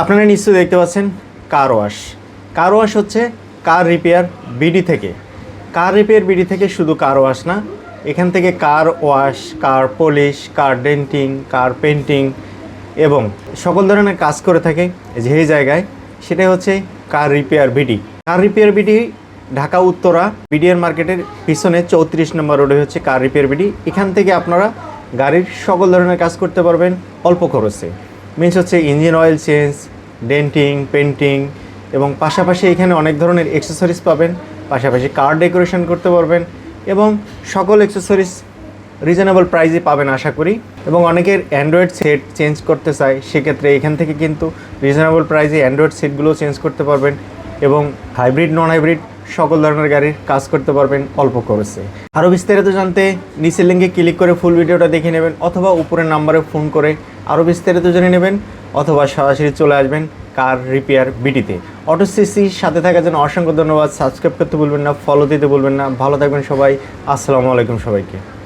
আপনারা নিশ্চয়ই দেখতে পাচ্ছেন কার ওয়াশ কার ওয়াশ হচ্ছে কার রিপেয়ার বিডি থেকে। কার রিপেয়ার বিডি থেকে শুধু কার ওয়াশ না, এখান থেকে car wash car polish car denting car painting এবং সকল ধরনের কাজ করে থাকে যে জায়গায়, সেটাই হচ্ছে car repair BD. Car repair BD Dhaka, Uttara, BDR মার্কেটের পিছনে চৌত্রিশ নম্বর রোডে হচ্ছে কার রিপেয়ার বিডি। এখান থেকে আপনারা গাড়ির সকল ধরনের কাজ করতে পারবেন অল্প খরচে। মিনস হচ্ছে engine oil change denting painting এবং পাশাপাশি এখানে অনেক ধরনের এক্সেসরিজ পাবেন। পাশাপাশি কার ডেকোরেশন করতে পারবেন এবং সকল এক্সেসরিজ রিজনেবল প্রাইসে পাবেন আশা করি। এবং অনেকের অ্যান্ড্রয়েড সেট চেঞ্জ করতে চায়, সেক্ষেত্রে এখান থেকে কিন্তু রিজনেবল প্রাইসে অ্যান্ড্রয়েড সেটগুলো চেঞ্জ করতে পারবেন এবং হাইব্রিড নন হাইব্রিড সকল ধরনের গাড়ির কাজ করতে পারবেন অল্প খরচে। আরও বিস্তারিত জানতে নিচের লিঙ্কে ক্লিক করে ফুল ভিডিওটা দেখে নেবেন অথবা উপরের নাম্বারে ফোন করে আরও বিস্তারিত জেনে নেবেন অথবা সরাসরি চলে আসবেন কার রিপেয়ার বিটিতে। অটো সিসির সাথে থাকার জন্য অসংখ্য ধন্যবাদ। সাবস্ক্রাইব করতে বলবেন না ফলো দিতে বলবেন না। ভালো থাকবেন সবাই। আসসালামু আলাইকুম সবাইকে।